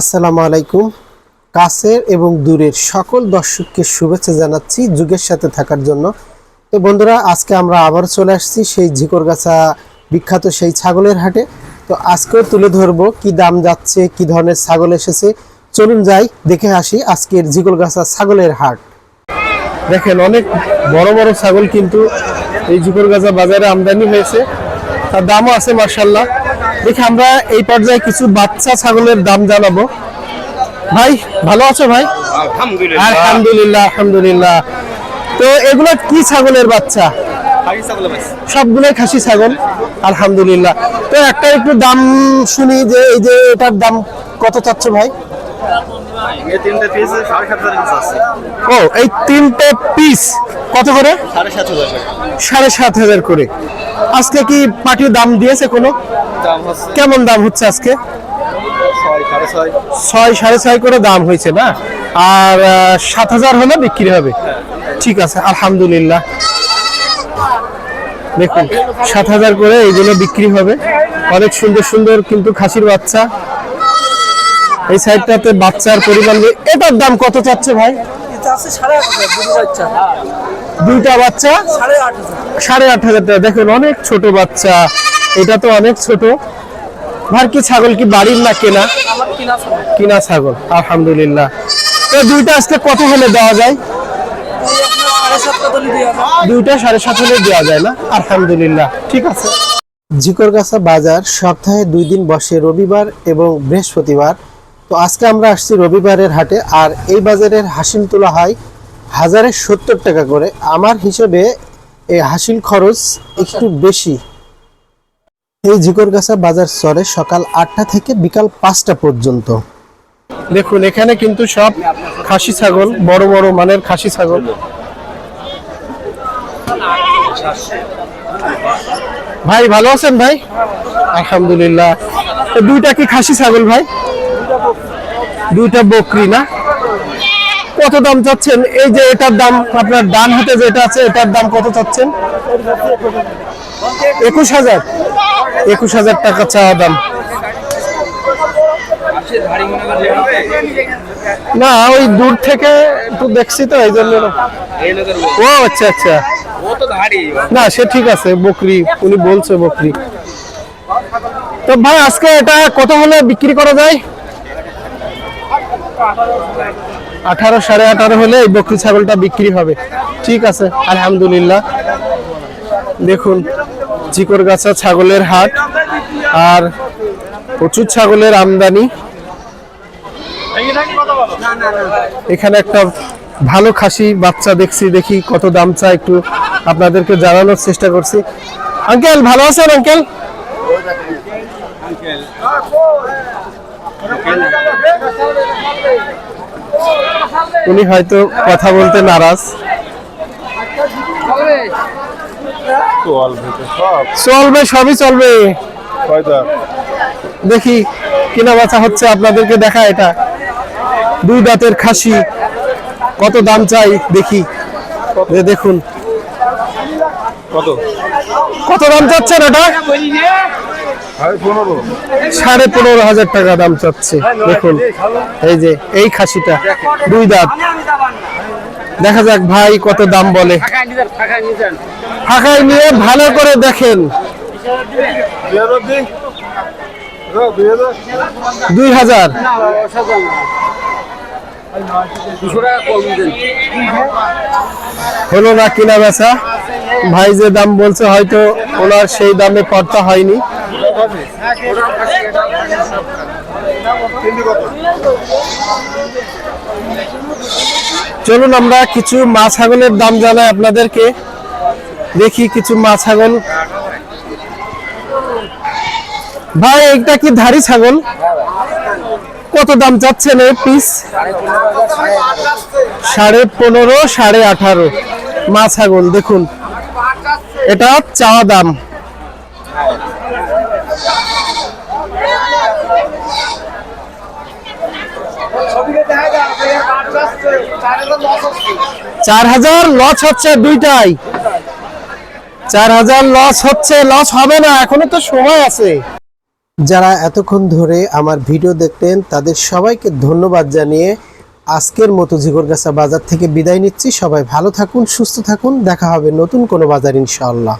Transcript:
আসসালামু আলাইকুম। কাছের এবং দূরের সকল দর্শককে শুভেচ্ছা জানাচ্ছি যুগের সাথে থাকার জন্য। তো বন্ধুরা, আজকে আমরা আবার চলে আসছি সেই ঝিকরগাছা বিখ্যাত সেই ছাগলের হাটে। তো আজকেও তুলে ধরবো কি দাম যাচ্ছে, কি ধরনের ছাগল এসেছে। চলুন যাই, দেখে আসি আজকের ঝিকরগাছা ছাগলের হাট। দেখেন, অনেক বড় বড় ছাগল কিন্তু এই ঝিকরগাছা বাজারে আমদানি হয়েছে। তার দামও আছে মার্শাল্লাহ দেখি আমরা এই পর্যায়ে কিছু বাচ্চা ছাগলের দাম জানাব। ভাই ভালো আছো ভাই? আলহামদুলিল্লাহ। আলহামদুলিল্লাহ আলহামদুলিল্লাহ। তো এগুলো কি ছাগলের বাচ্চা? সবগুলোই খাসি ছাগল? আলহামদুলিল্লাহ। তো একটা একটু দাম শুনি যে এই যে এটার দাম কত চাচ্ছ ভাই? এই তিনটে পিস সাড়ে সাত হাজার আছে। ও এই তিনটে পিস কত করে? সাড়ে সাত হাজার সাড়ে সাত হাজার করে। আজকে কি পার্টির দাম দিয়েছে কোনো? কেমন দাম হচ্ছে আজকে? ছয় সাড়ে ছয়। ছয় সাড়ে ছয় করে দাম হয়েছে না? আর সাত হাজার হলে বিক্রি হবে? ঠিক আছে আলহামদুলিল্লাহ। দেখুন সাত হাজার করে এইগুলো বিক্রি হবে। অনেক সুন্দর সুন্দর কিন্তু খাসির বাচ্চা। এই সাইডটাতে বাচ্চার পরিমাণ এটার দাম কত চাচ্ছে ভাই? দুইটা বাচ্চা? সাড়ে আট হাজার সাড়ে আট হাজার টাকা। দেখুন, অনেক ছোট বাচ্চা। এটা তো অনেক ছোট। ভার কি ছাগল, কি বাড়ির না কেনা? কিনা ছাগল, আলহামদুলিল্লাহ। তো দুইটা আজকে কত হলে দেওয়া যায়? দুইটা সাড়ে সাত হলে দেওয়া যায় না? আলহামদুলিল্লাহ। ঠিক আছে। ঝিকরগাছা বাজার সপ্তাহে দুই দিন বসে রবিবার এবং বৃহস্পতিবার তো আজকে আমরা আসছি রবিবারের হাটে, আর এই বাজারের হাসিল তোলা হয় হাজারে সত্তর টাকা করে। আমার হিসেবে এই হাসিল খরচ একটু বেশি। এই ঝিকরগাছা বাজার চরে সকাল আটটা থেকে বিকাল পাঁচটা পর্যন্ত। দেখুন, এখানে কিন্তু সব খাসি ছাগল, বড় বড় মানের খাসি ছাগল। ভাই, ভালো আছেন ভাই? আলহামদুলিল্লাহ। দুইটা কি খাসি ছাগল ভাই? দুইটা বকরি না? কত দাম চাচ্ছেন? এই যে এটার দাম, আপনার ডান হাতে যেটা আছে, এটার দাম কত চাচ্ছেন? একুশ হাজার। একুশ হাজার টাকা চাওয়া দাম। না, ওই দূর থেকে একটু দেখছি তো, এই জন্য। ও আচ্ছা আচ্ছা। না, সে ঠিক আছে, বকরি, উনি বলছে বকরি। তো ভাই, আজকে এটা কত হলে বিক্রি করা যায়? আঠারো সাড়ে আঠারো হলে এই বকরি ছাগলটা বিক্রি হবে। ঠিক আছে, আলহামদুলিল্লাহ। দেখুন, চিকর চিকরগাছা ছাগলের হাট, আর প্রচুর ছাগলের আমদানি। এখানে একটা ভালো খাসি বাচ্চা দেখছি, দেখি কত দাম চায় একটু আপনাদেরকে জানানোর চেষ্টা করছি। আঙ্কেল, ভালো আছেন আঙ্কেল উনি হয়তো কথা বলতে নারাজ। চলবে সবই চলবে। দেখি কিনা বাছা হচ্ছে আপনাদেরকে দেখা এটা। দুই দাঁতের খাসি কত দাম চাই দেখি। দেখুন। কত? কত দাম চাচ্ছেন এটা? সাড়ে পনেরো। হাজার টাকা দাম চাচ্ছে, দেখুন। এই যে, এই খাসিটা, দুই দাঁত। দেখা যাক ভাই কত দাম বলে। ফাঁকায় নিয়ে ভালো করে দেখেন। দুই হাজার। হলো না কিনা বেচা? ভাই যে দাম বলছে, হয়তো ওনার সেই দামে পড়তা হয়নি। চলুন আমরা কিছু মা ছাগলের দাম জানাই আপনাদেরকে। দেখি কিছু মা ছাগল ভাই, এইটা কি ধাড়ি ছাগল? কত দাম চাচ্ছেন এই পিস সাড়ে পনেরো, সাড়ে আঠারো। মা ছাগল দেখুন। এটা চাওয়া দাম। চার হাজার লস হচ্ছে দুইটাই। চার হাজার লস হচ্ছে, লস হবে না, এখনও তো সময় আছে। যারা এতক্ষণ ধরে আমার ভিডিও দেখলেন তাদের সবাইকে ধন্যবাদ জানিয়ে আজকের মতো জিগরগাছা বাজার থেকে বিদায় নিচ্ছি। সবাই ভালো থাকুন, সুস্থ থাকুন, দেখা হবে নতুন কোনো বাজার ইনশাআল্লাহ।